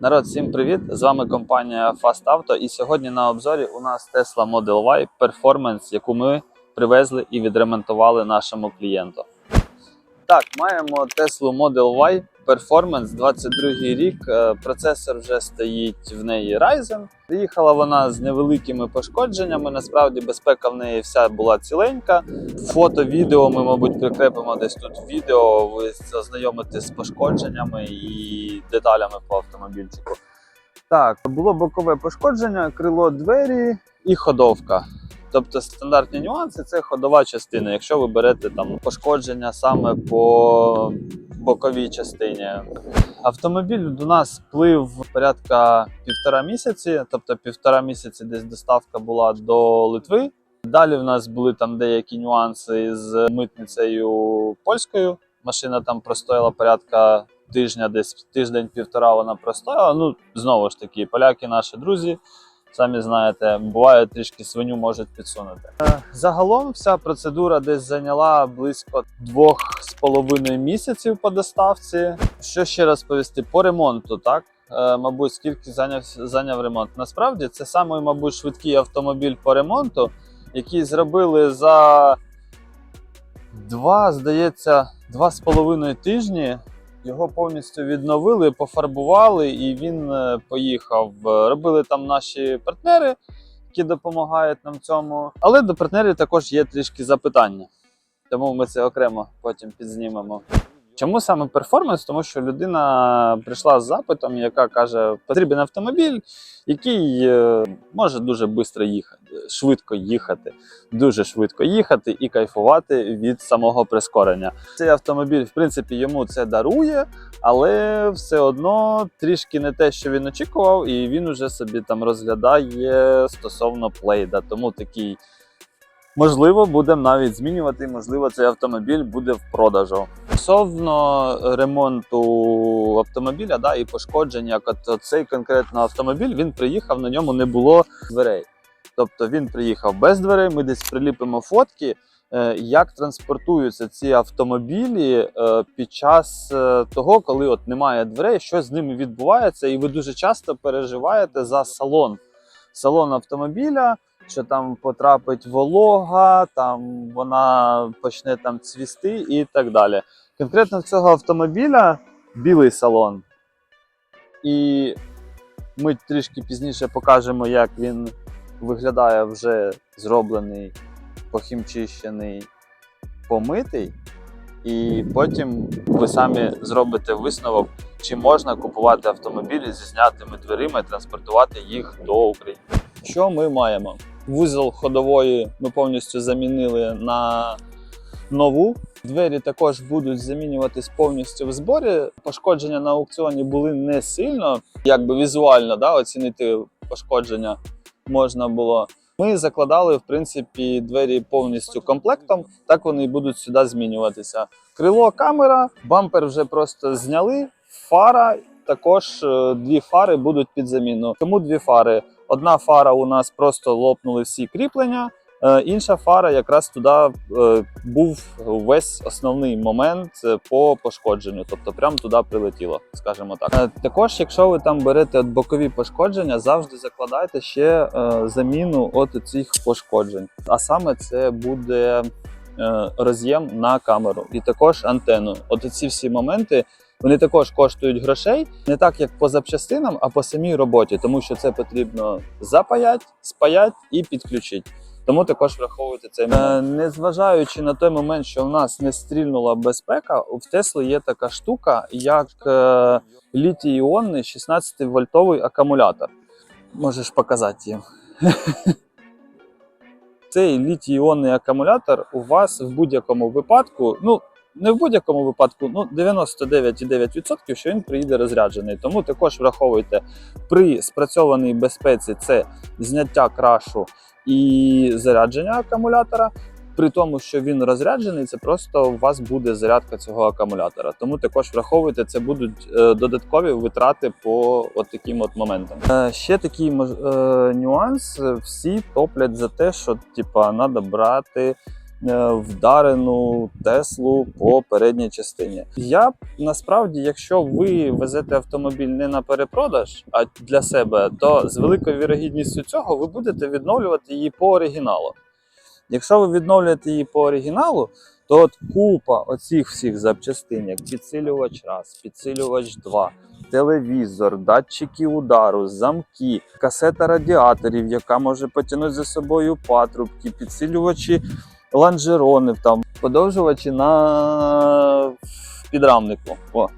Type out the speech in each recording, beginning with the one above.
Народ, всім привіт! З вами компанія Fast Auto. І сьогодні на обзорі у нас Tesla Model Y Performance, яку ми привезли і відремонтували нашому клієнту. Так, маємо Tesla Model Y Performance 22 рік. Е, Процесор вже стоїть в неї Ryzen. Приїхала вона з невеликими пошкодженнями. Насправді безпека в неї вся була ціленька. Фото, відео ми, мабуть, прикрепимо десь тут відео. Ви ознайомитесь з пошкодженнями і деталями по автомобільчику. Так, було бокове пошкодження, крило двері і ходовка. Тобто стандартні нюанси це ходова частина. Якщо ви берете там пошкодження саме по боковій частині. Автомобіль до нас плив порядка півтора місяці, тобто півтора місяці десь доставка була до Литви. Далі в нас були там деякі нюанси з митницею польською. Машина там простояла порядка тижня, десь тиждень-півтора вона простояла. Ну, знову ж таки, поляки наші друзі. Самі знаєте, буває трішки свиню можуть підсунути. Е, Загалом вся процедура десь зайняла близько двох з половиною місяців по доставці. Що ще раз повісти по ремонту, так? Е, Мабуть, скільки зайняв, зайняв ремонт. Насправді це самий, мабуть, швидкий автомобіль по ремонту, який зробили за два, здається, два з половиною тижні. Його повністю відновили, пофарбували, і він е, поїхав. Е, Робили там наші партнери, які допомагають нам цьому. Але до партнерів також є трішки запитання. Тому ми це окремо потім підзнімемо. Чому саме перформанс? Тому що людина прийшла з запитом, яка каже: потрібен автомобіль, який е, може дуже швидко їхати, швидко їхати, дуже швидко їхати і кайфувати від самого прискорення. Цей автомобіль, в принципі, йому це дарує, але все одно трішки не те, що він очікував, і він уже собі там розглядає стосовно плейда. Тому такий. Можливо, будемо навіть змінювати. Можливо, цей автомобіль буде в продажу. Стосовно ремонту автомобіля, да, і пошкодження, от цей конкретно автомобіль він приїхав, на ньому не було дверей. Тобто він приїхав без дверей. Ми десь приліпимо фотки, е, як транспортуються ці автомобілі е, під час е, того, коли от немає дверей, що з ними відбувається, і ви дуже часто переживаєте за салон. Салон автомобіля, що там потрапить волога, там вона почне там цвісти і так далі. Конкретно в цього автомобіля білий салон. І ми трішки пізніше покажемо, як він виглядає вже зроблений, похімчищений, помитий. І потім ви самі зробите висновок, чи можна купувати автомобілі зі знятими дверима і транспортувати їх до України. Що ми маємо? Вузол ходової ми повністю замінили на нову. Двері також будуть замінюватись повністю в зборі. Пошкодження на аукціоні були не сильно, якби візуально да, оцінити пошкодження можна було. Ми закладали в принципі двері повністю комплектом, так вони і будуть сюди змінюватися. Крило, камера, бампер вже просто зняли. Фара також е, дві фари будуть під заміну. Тому дві фари. Одна фара у нас просто лопнули всі кріплення. е, Інша фара якраз туди е, був весь основний момент по пошкодженню, тобто прямо туди прилетіло, скажімо так. Е, Також, якщо ви там берете бокові пошкодження, завжди закладайте ще заміну от цих пошкоджень. А саме це буде роз'єм на камеру і також антенну. От ці всі моменти. Вони також коштують грошей не так, як по запчастинам, а по самій роботі, тому що це потрібно запаять, спаять і підключити. Тому також враховуйте цей момент. Е, Незважаючи на той момент, що в нас не стрільнула безпека, в Тесли є така штука, як е, літій-іонний 16-вольтовий акумулятор. Можеш показати їм. Цей літій-іонний акумулятор у вас в будь-якому випадку, ну не в будь-якому випадку, ну 99,9%, що він приїде розряджений. Тому також враховуйте при спрацьованій безпеці це зняття крашу і зарядження акумулятора. При тому, що він розряджений, це просто у вас буде зарядка цього акумулятора. Тому також враховуйте, це будуть е, додаткові витрати по от таким от моментам. Е, ще такий е, нюанс: всі топлять за те, що типа треба брати вдарену Теслу по передній частині. Я насправді, якщо ви везете автомобіль не на перепродаж, а для себе, то з великою вірогідністю цього ви будете відновлювати її по оригіналу. Якщо ви відновлюєте її по оригіналу, то от купа оцих всіх запчастин, як підсилювач раз, підсилювач 2, телевізор, датчики удару, замки, касета радіаторів, яка може потягнути за собою патрубки, підсилювачі лонжеронів, там, подовжувачі на підрамнику. О.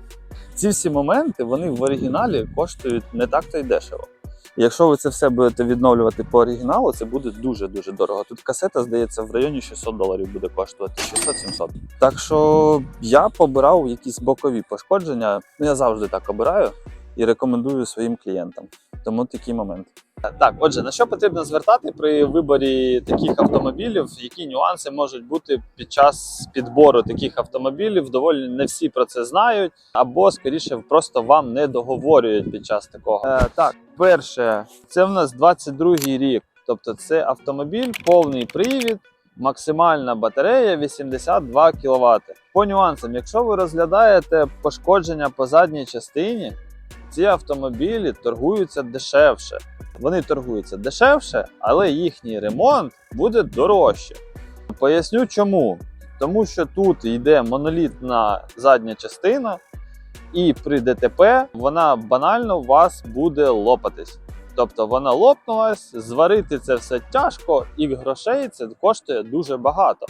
Ці всі моменти вони в оригіналі коштують не так то й дешево. Якщо ви це все будете відновлювати по оригіналу, це буде дуже-дуже дорого. Тут касета, здається, в районі 600 доларів буде коштувати 600-700. Так що я побирав якісь бокові пошкодження. Ну, я завжди так обираю і рекомендую своїм клієнтам. Тому такий момент. Так, отже, на що потрібно звертати при виборі таких автомобілів? Які нюанси можуть бути під час підбору таких автомобілів? Доволі не всі про це знають, або скоріше просто вам не договорюють під час такого. Е, так, перше, це в нас 22-й рік, тобто це автомобіль, повний привід. Максимальна батарея 82 кВт. По нюансам, якщо ви розглядаєте пошкодження по задній частині, ці автомобілі торгуються дешевше. Вони торгуються дешевше, але їхній ремонт буде дорожче. Поясню чому. Тому що тут йде монолітна задня частина, і при ДТП вона банально у вас буде лопатись. Тобто вона лопнулась, зварити це все тяжко, і грошей це коштує дуже багато.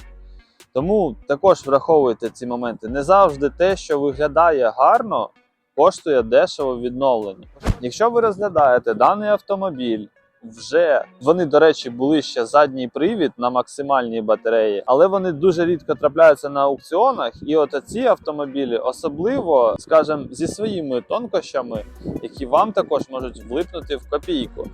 Тому також враховуйте ці моменти. Не завжди те, що виглядає гарно, коштує дешево відновлення. Якщо ви розглядаєте даний автомобіль, вже вони, до речі, були ще задній привід на максимальній батареї, але вони дуже рідко трапляються на аукціонах. І от ці автомобілі, особливо, скажімо, зі своїми тонкощами, які вам також можуть влипнути в копійку.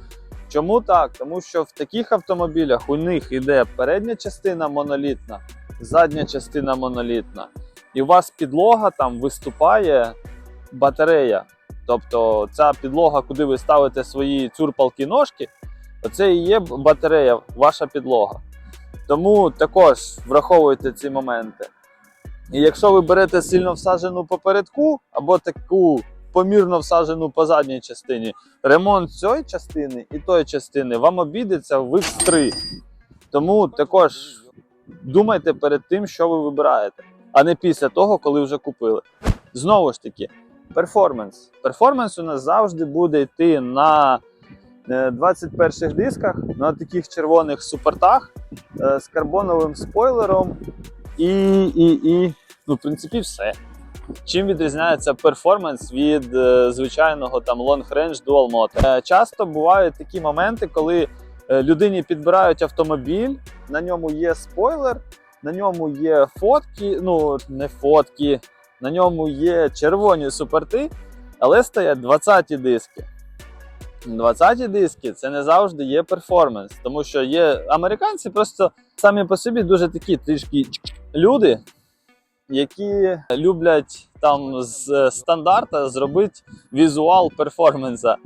Чому так? Тому що в таких автомобілях у них іде передня частина монолітна, задня частина монолітна, і у вас підлога там виступає батарея. Тобто ця підлога, куди ви ставите свої цюрпалки ножки, оце і є батарея, ваша підлога. Тому також враховуйте ці моменти. І якщо ви берете сильно всаджену попередку або таку помірно всаджену по задній частині, ремонт цієї частини і тої частини вам обійдеться в X3. Тому також думайте перед тим, що ви вибираєте, а не після того, коли вже купили. Знову ж таки, перформанс. Перформанс у нас завжди буде йти на 21-х дисках, на таких червоних супортах е, з карбоновим спойлером. І, і, і ну, в принципі, все. Чим відрізняється перформанс від е, звичайного там long range dual motor? Е, часто бувають такі моменти, коли е, людині підбирають автомобіль, на ньому є спойлер, на ньому є фотки, ну не фотки, на ньому є червоні супорти, але стоять 20-ті диски. 20-ті диски це не завжди є перформанс, тому що є американці просто самі по собі дуже такі трішки люди, які люблять там з стандарта зробити візуал перформанса.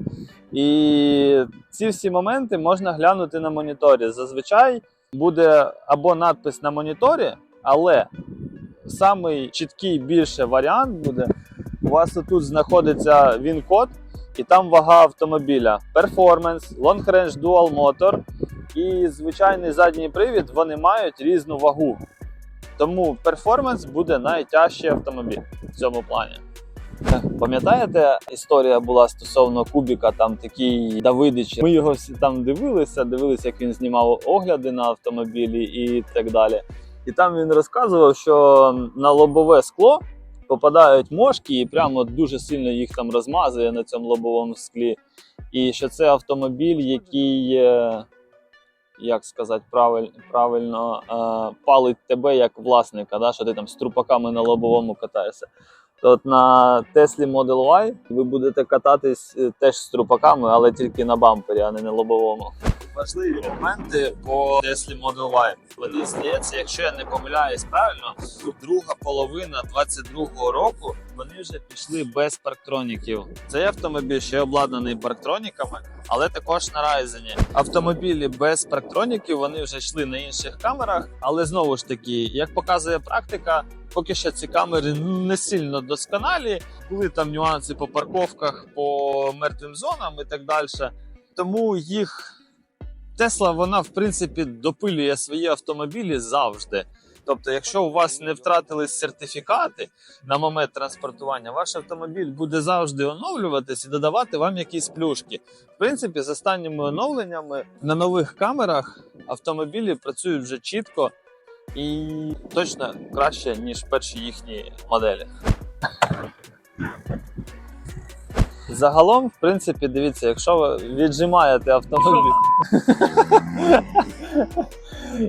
І ці всі моменти можна глянути на моніторі. Зазвичай буде або надпис на моніторі, але самий чіткий більше варіант буде. У вас тут знаходиться він-код, і там вага автомобіля. Performance, Long Range Dual Motor і звичайний задній привід вони мають різну вагу. Тому перформанс буде найтяжчий автомобіль в цьому плані. Пам'ятаєте, історія була стосовно Кубіка, там такий Давидич. Ми його всі там дивилися, дивилися, як він знімав огляди на автомобілі і так далі. І там він розказував, що на лобове скло попадають мошки і прямо дуже сильно їх там розмазує на цьому лобовому склі. І що це автомобіль, який, е, як сказати правиль, правильно, е, палить тебе як власника, да? що ти там з трупаками на лобовому катаєшся. То от на Теслі Model Y ви будете кататись е, теж з трупаками, але тільки на бампері, а не на лобовому. Важливі моменти по Tesla Model Y. Мені здається, якщо я не помиляюсь правильно, друга половина 22-го року вони вже пішли без парктроніків. Цей автомобіль ще обладнаний парктроніками, але також на Ryzen. Автомобілі без парктроніків вони вже йшли на інших камерах, але знову ж таки, як показує практика, поки що ці камери не сильно досконалі. Були там нюанси по парковках, по мертвим зонам і так далі. Тому їх Тесла, вона в принципі допилює свої автомобілі завжди. Тобто, якщо у вас не втратились сертифікати на момент транспортування, ваш автомобіль буде завжди оновлюватись і додавати вам якісь плюшки. В принципі, з останніми оновленнями на нових камерах автомобілі працюють вже чітко і точно краще, ніж перші їхні моделі. Загалом, в принципі, дивіться, якщо ви віджимаєте автомобіль.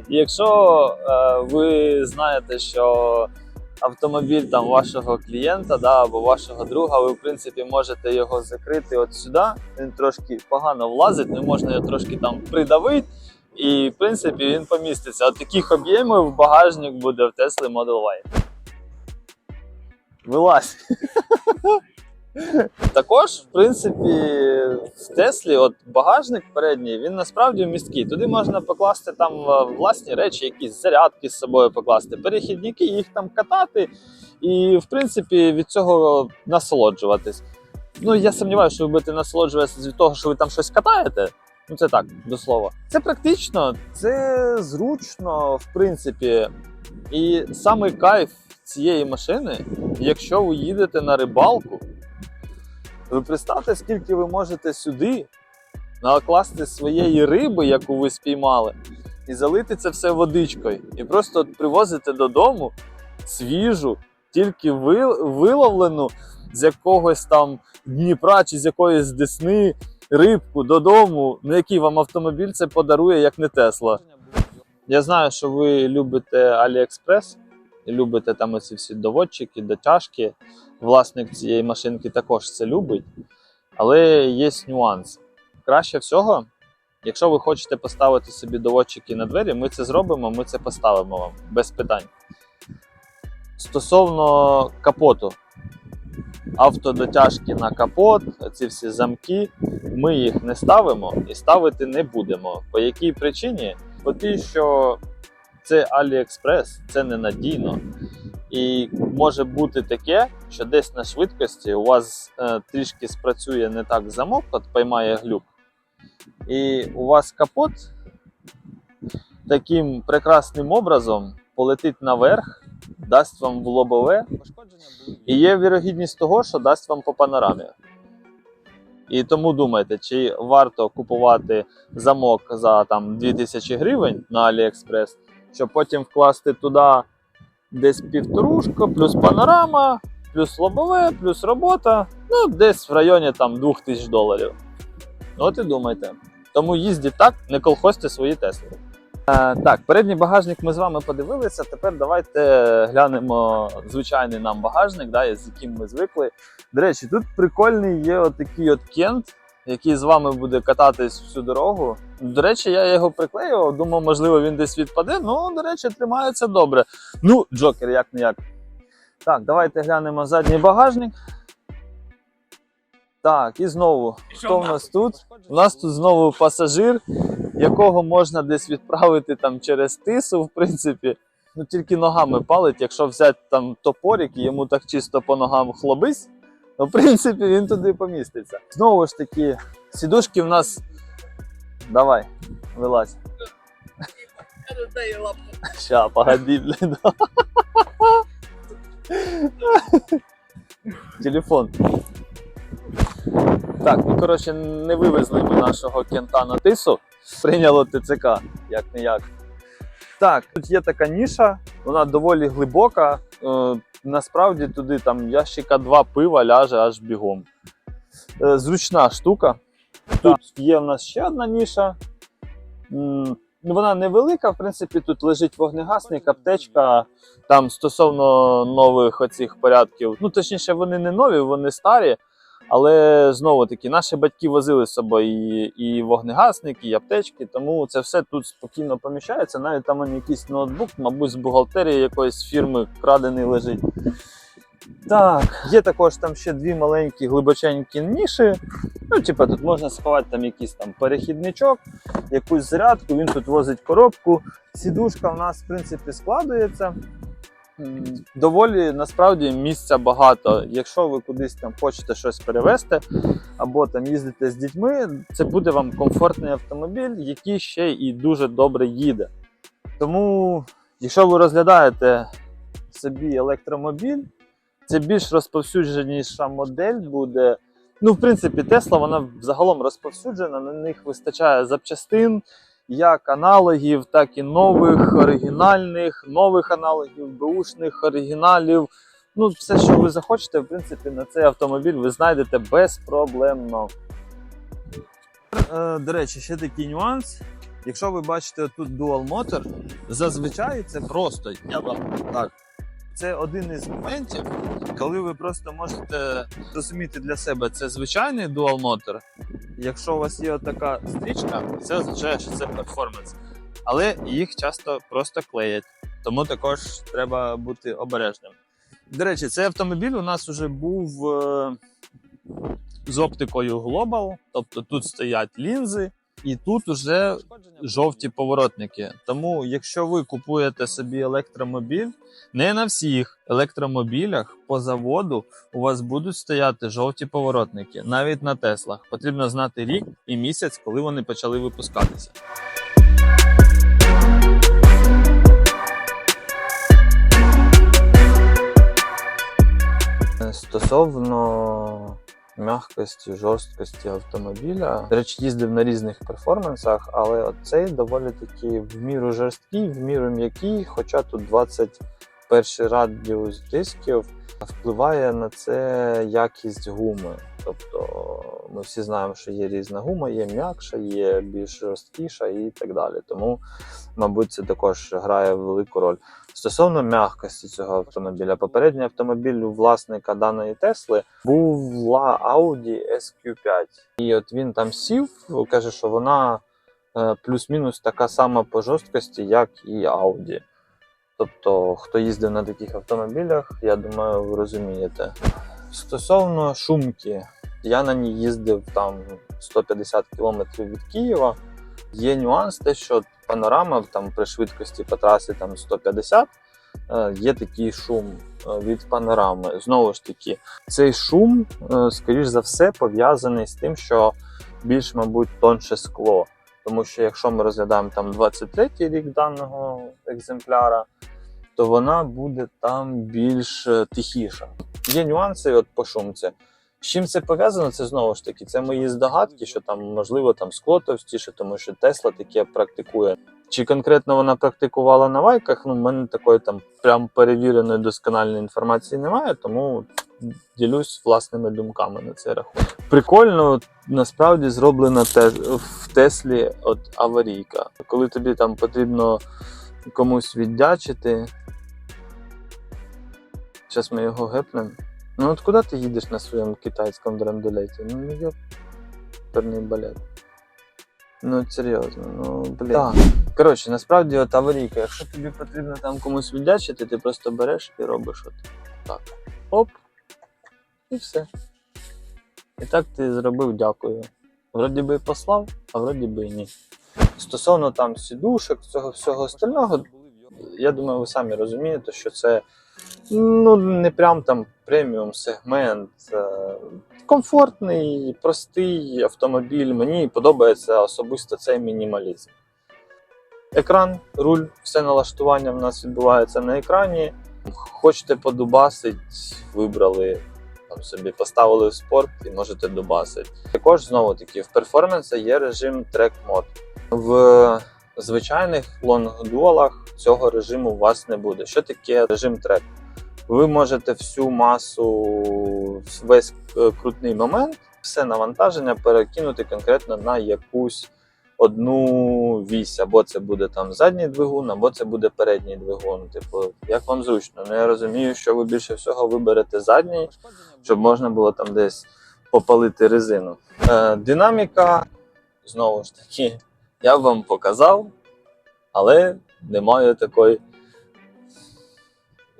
Якщо е, ви знаєте, що автомобіль там вашого клієнта да, або вашого друга, ви в принципі можете його закрити от сюди. Він трошки погано влазить, не можна його трошки там придавити. І в принципі він поміститься. От таких об'ємів багажник буде в Tesla Model Y. Вилазь. Також, в принципі, в Теслі от багажник передній, він насправді місткий. Туди можна покласти там е, власні речі, якісь зарядки з собою покласти, перехідники, їх там катати, і в принципі від цього насолоджуватись. Ну я сумніваюся, що ви будете насолоджуватися від того, що ви там щось катаєте. Ну це так, до слова. Це практично, це зручно, в принципі. І саме кайф цієї машини, якщо ви їдете на рибалку. Ви представте, скільки ви можете сюди накласти своєї риби, яку ви спіймали, і залити це все водичкою. І просто от привозите додому свіжу, тільки виловлену з якогось там Дніпра чи з якоїсь Десни рибку додому, на який вам автомобіль це подарує, як не Тесла. Я знаю, що ви любите і любите там оці всі доводчики, дотяжки власник цієї машинки також це любить, але є нюанс. Краще всього, якщо ви хочете поставити собі доводчики на двері, ми це зробимо, ми це поставимо вам без питань. Стосовно капоту, автодотяжки на капот, ці всі замки, ми їх не ставимо і ставити не будемо. По якій причині? По тій, що це AliExpress, це ненадійно. І може бути таке, що десь на швидкості у вас е, трішки спрацює не так замок, от поймає глюк, і у вас капот таким прекрасним образом полетить наверх, дасть вам в лобове, і є вірогідність того, що дасть вам по панорамі. І тому думайте, чи варто купувати замок за там 2000 гривень на AliExpress, щоб потім вкласти туди десь півторушка, плюс панорама, плюс лобове, плюс робота. Ну, десь в районі там 2000 доларів. От і думайте. Тому їздіть так, не колхозьте свої Тесли. Е, так, передній багажник ми з вами подивилися. Тепер давайте глянемо звичайний нам багажник, да, з яким ми звикли. До речі, тут прикольний є отакий от кент, який з вами буде кататись всю дорогу. До речі, я його приклеював, думав, можливо, він десь відпаде. Ну, до речі, тримається добре. Ну, Джокер, як не як. Так, давайте глянемо задній багажник. Так, і знову. Хто в нас тут? У нас тут знову пасажир, якого можна десь відправити там через тису, в принципі. Ну тільки ногами палить, якщо взяти там топорик і йому так чисто по ногам хлобись, то в принципі він туди поміститься. Знову ж таки, сідушки в нас. Давай, вилазь. Ща, погоди, блін. Телефон. Так, ну коротше, не вивезли ми нашого кента на тису. Прийняло ТЦК, як не як. Так, тут є така ніша, вона доволі глибока. Е, насправді туди там ящика два пива ляже аж бігом. Е, зручна штука. Тут є в нас ще одна ніша. Ну, вона невелика, в принципі, тут лежить вогнегасник, аптечка. Там стосовно нових оцих порядків. Ну, точніше, вони не нові, вони старі. Але знову таки, наші батьки возили з собою і, і вогнегасники, і аптечки, тому це все тут спокійно поміщається. Навіть там якийсь ноутбук, мабуть, з бухгалтерії якоїсь фірми крадений лежить. Так, є також там ще дві маленькі глибоченькі ніші. Ну, типа, тут можна сховати там якийсь там перехідничок, якусь зарядку, він тут возить коробку. Сідушка в нас, в принципі, складується. Доволі насправді місця багато. Якщо ви кудись там хочете щось перевезти, або там їздите з дітьми, це буде вам комфортний автомобіль, який ще і дуже добре їде. Тому, якщо ви розглядаєте собі електромобіль, це більш розповсюдженіша модель буде. Ну, в принципі, Тесла вона загалом розповсюджена, на них вистачає запчастин, як аналогів, так і нових, оригінальних, нових аналогів, бушних, оригіналів. Ну, все, що ви захочете, в принципі, на цей автомобіль ви знайдете безпроблемно. Е, До речі, ще такий нюанс. Якщо ви бачите тут Dual Motor, зазвичай це просто я вам так. Це один із моментів, коли ви просто можете зрозуміти для себе, це звичайний Dual Motor. Якщо у вас є така стрічка, це означає, що це перформанс. Але їх часто просто клеять, тому також треба бути обережним. До речі, цей автомобіль у нас вже був е, з оптикою Global, тобто тут стоять лінзи, і тут уже жовті поворотники. Тому, якщо ви купуєте собі електромобіль, не на всіх електромобілях по заводу у вас будуть стояти жовті поворотники, навіть на Теслах. Потрібно знати рік і місяць, коли вони почали випускатися. Стосовно м'якості, жорсткості автомобіля. До речі, їздив на різних перформансах, але цей доволі таки в міру жорсткий, в міру м'який, хоча тут 21 радіус дисків впливає на це якість гуми. Тобто ми всі знаємо, що є різна гума, є м'якша, є більш жорсткіша і так далі. Тому, мабуть, це також грає велику роль. Стосовно м'якості цього автомобіля, попередній автомобіль у власника даної Тесли був La Audi SQ5. І от він там сів, каже, що вона е, плюс-мінус така сама по жорсткості, як і Audi. Тобто, хто їздив на таких автомобілях, я думаю, ви розумієте. Стосовно шумки, я на ній їздив там 150 км від Києва. Є нюанс, те, що панорама там при швидкості по трасі там 150 е, є такий шум е, від панорами. Знову ж таки, цей шум, е, скоріш за все, пов'язаний з тим, що більш, мабуть, тонше скло. Тому що якщо ми розглядаємо там 23-й рік даного екземпляра, то вона буде там більш е, тихіша. Є нюанси от по шумці. З чим це пов'язано? Це знову ж таки, це мої здогадки, що там можливо там скло товстіше, тому що Тесла таке практикує. Чи конкретно вона практикувала на вайках? Ну, в мене такої там прям перевіреної доскональної інформації немає, тому ділюсь власними думками на цей рахунок. Прикольно, насправді зроблена те, в Теслі от аварійка. Коли тобі там потрібно комусь віддячити. Зараз ми його гепнемо. Ну от куди ти їдеш на своєму китайському драндулеті? Ну не йоперний балет. Ну серйозно, ну блін. Так. Коротше, насправді от аварійка, якщо тобі потрібно там комусь віддячити, ти просто береш і робиш от так. Оп. І все. І так ти зробив дякую. Вроді би послав, а вроді би і ні. Стосовно там сідушок, цього всього остального, я думаю, ви самі розумієте, що це ну, не прям там преміум сегмент. е, Комфортний, простий автомобіль. Мені подобається особисто цей мінімалізм. Екран, руль, все налаштування в нас відбувається на екрані. Хочете подубасить, вибрали там собі, поставили в спорт і можете дубасити. Також знову таки в перформансі є режим Track Mode. В звичайних лонгдуалах цього режиму у вас не буде. Що таке режим трек? Ви можете всю масу, весь е, крутний момент, все навантаження перекинути конкретно на якусь одну вісь, або це буде там задній двигун, або це буде передній двигун. Типу, як вам зручно. Ну я розумію, що ви більше всього виберете задній, щоб можна було там десь попалити резину. Е, динаміка, знову ж таки, я вам показав, але немає такої,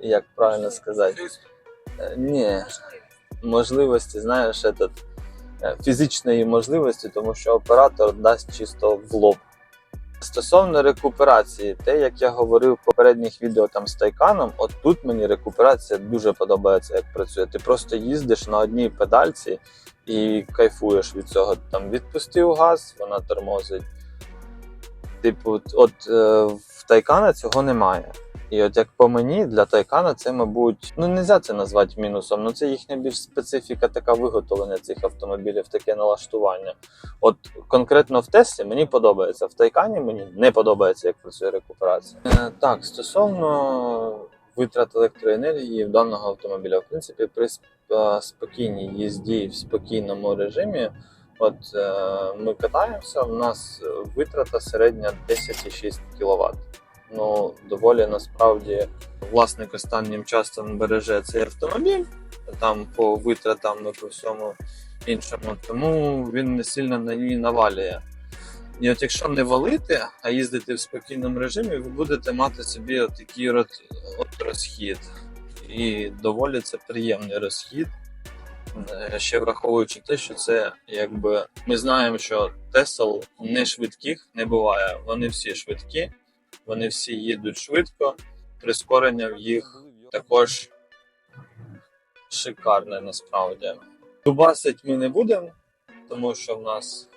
як правильно сказати. Е, Ні, можливості, знаєш, этот, фізичної можливості, тому що оператор дасть чисто в лоб. Стосовно рекуперації, те, як я говорив в попередніх відео там з тайканом, от тут мені рекуперація дуже подобається, як працює. Ти просто їздиш на одній педальці і кайфуєш від цього. Там відпустив газ, вона тормозить. Типу, от- от е, в тайкана цього немає. І от як по мені, для Тайкана це, мабуть, ну не можна це назвати мінусом, ну це їхня більш специфіка така виготовлення цих автомобілів, таке налаштування. От конкретно в Теслі мені подобається. В Тайкані мені не подобається, як працює рекуперація. Е, так, стосовно витрат електроенергії в даного автомобіля, в принципі, при е, спокійній їзді в спокійному режимі. От е, ми катаємося, у нас витрата середня 10,6 кВт ну доволі насправді власник останнім часом береже цей автомобіль там по витратам і по всьому іншому, тому він не сильно на ній навалює. І от якщо не валити, а їздити в спокійному режимі, ви будете мати собі от такий от, от розхід. І доволі це приємний розхід. Е, Ще враховуючи те, що це якби ми знаємо, що Тесл не швидких не буває. Вони всі швидкі, вони всі їдуть швидко, прискорення в їх також шикарне насправді. Дубасить ми не будемо, тому що в нас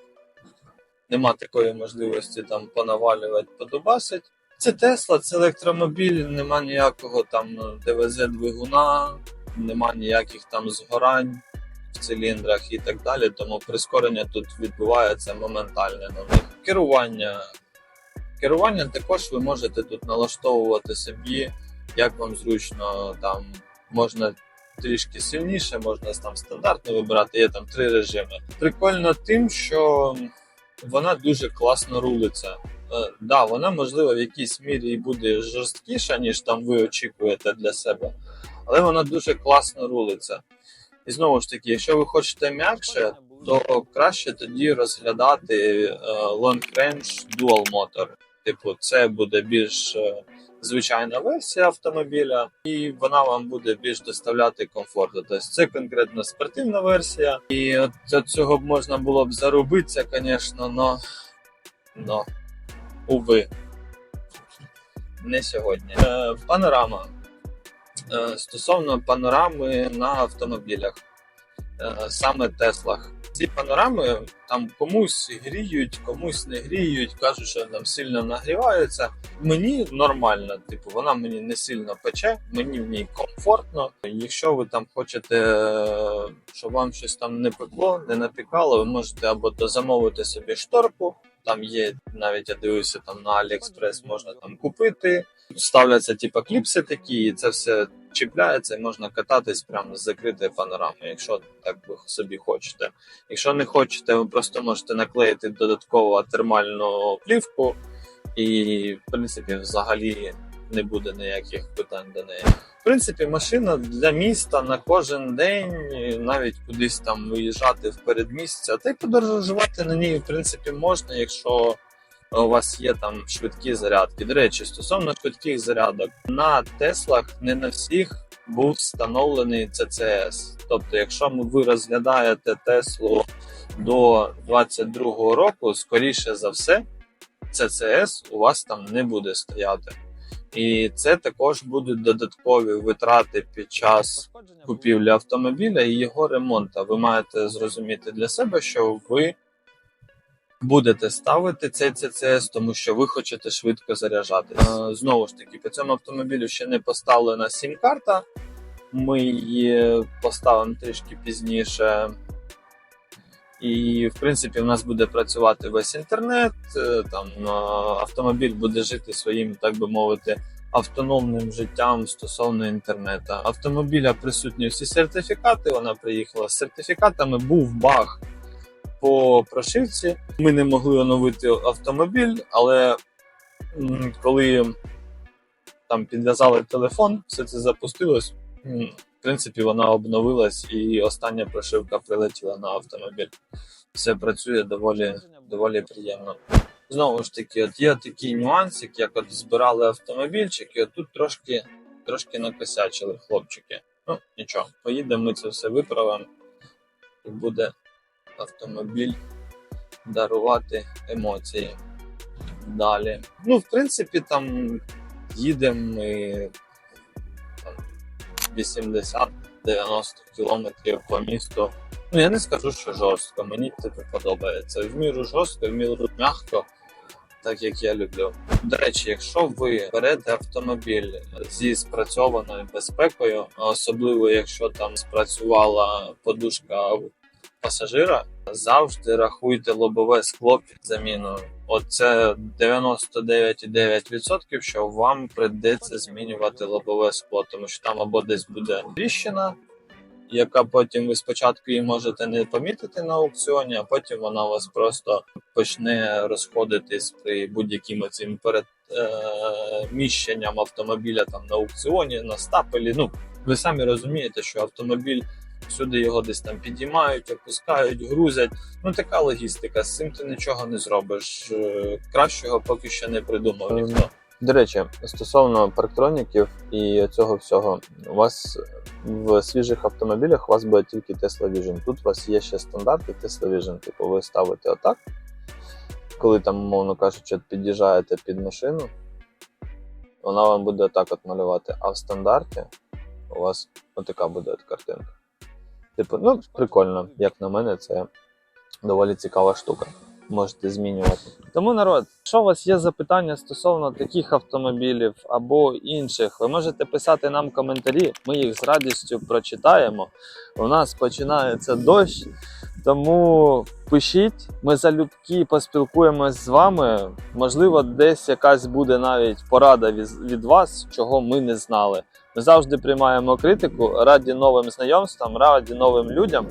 нема такої можливості там понавалювати, подубасить. Це Тесла, це електромобіль, нема ніякого там ДВЗ двигуна, нема ніяких там згорань в циліндрах і так далі. Тому прискорення тут відбувається моментальне на них. Керування. Керування також ви можете тут налаштовувати собі, як вам зручно. Там можна трішки сильніше, можна там стандартно вибирати. Є там три режими. Прикольно тим, що вона дуже класно рулиться. Е, да, вона можливо в якійсь мірі і буде жорсткіша, ніж там ви очікуєте для себе, але вона дуже класно рулиться. І знову ж таки, якщо ви хочете м'якше, то краще тоді розглядати е, Long Range Dual Motor. Типу, це буде більш е, звичайна версія автомобіля, і вона вам буде більш доставляти комфорту. Тобто це конкретно спортивна версія, і от цього б можна було б зарубитися, звісно, но, но уви. Не сьогодні. Е, панорама. Е, стосовно панорами на автомобілях, саме Теслах. Ці панорами там комусь гріють, комусь не гріють, кажуть, що там сильно нагріваються. Мені нормально, типу, вона мені не сильно пече, мені в ній комфортно. Якщо ви там хочете, щоб вам щось там не пекло, не напікало, ви можете або дозамовити собі шторку. Там є навіть я дивився там на AliExpress можна там купити. Ставляться типу кліпси такі, і це все чіпляється, і можна кататись прямо з закритою панорамою, якщо так ви собі хочете. Якщо не хочете, ви просто можете наклеїти додатково термальну плівку, і в принципі взагалі не буде ніяких питань до неї. В принципі, машина для міста на кожен день, навіть кудись там виїжджати в передмістя, та й подорожувати на ній, в принципі, можна, якщо у вас є там швидкі зарядки. До речі, стосовно швидких зарядок, на Теслах не на всіх був встановлений CCS. Тобто, якщо ви розглядаєте Теслу до 22-го року, скоріше за все, CCS у вас там не буде стояти. І це також будуть додаткові витрати під час купівлі автомобіля і його ремонту. Ви маєте зрозуміти для себе, що ви будете ставити цей CCS, тому що ви хочете швидко заряджатись. Е, Знову ж таки, по цьому автомобілю ще не поставлена сім-карта. Ми її поставимо трішки пізніше. І, в принципі, в нас буде працювати весь інтернет. е, Там е, автомобіль буде жити своїм, так би мовити, автономним життям стосовно інтернету. Автомобіля присутні всі сертифікати. Вона приїхала з сертифікатами. Був баг по прошивці. Ми не могли оновити автомобіль, але коли там підв'язали телефон, все це запустилось. В принципі, вона обновилась і остання прошивка прилетіла на автомобіль. Все працює доволі, доволі приємно. Знову ж таки, от є такий нюансик, як от збирали автомобільчик, і от тут трошки, трошки накосячили хлопчики. Ну, нічого, поїдемо, ми це все виправимо, буде автомобіль дарувати емоції. Далі. Ну, в принципі, там їдемо ми 80-90 кілометрів по місту. Ну, я не скажу, що жорстко. Мені це подобається. В міру жорстко, в міру м'яко, так як я люблю. До речі, якщо ви берете автомобіль зі спрацьованою безпекою, особливо якщо там спрацювала подушка пасажира, завжди рахуйте лобове скло під заміною. Оце 99,9%, що вам прийдеться змінювати лобове скло, тому що там або десь буде тріщина, яка потім ви спочатку її можете не помітити на аукціоні, а потім вона у вас просто почне розходитись при будь-яким цим переміщенням автомобіля там на аукціоні, на стапелі. Ну, ви самі розумієте, що автомобіль всюди його десь там підіймають, опускають, грузять. Ну така логістика. З цим ти нічого не зробиш. Е, Кращого поки що не придумав ніхто. До речі, стосовно парктроніків і цього всього, у вас в свіжих автомобілях у вас буде тільки Tesla Vision. Тут у вас є ще стандарти Tesla Vision. Типу, ви ставите отак, коли там, умовно кажучи, під'їжджаєте під машину, вона вам буде отак от малювати. А в стандарті у вас отака буде от картинка. Типу, ну, прикольно, як на мене, це доволі цікава штука. Можете змінювати. Тому народ, якщо у вас є запитання стосовно таких автомобілів або інших, ви можете писати нам коментарі. Ми їх з радістю прочитаємо. У нас починається дощ, тому пишіть. Ми залюбки поспілкуємось з вами. Можливо, десь якась буде навіть порада від, вас, чого ми не знали. Ми завжди приймаємо критику раді новим знайомствам, раді новим людям.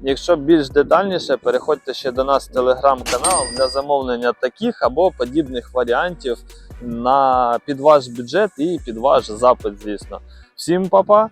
Якщо більш детальніше, переходьте ще до нас в телеграм-канал для замовлення таких або подібних варіантів на під ваш бюджет і під ваш запит, звісно. Всім па-па!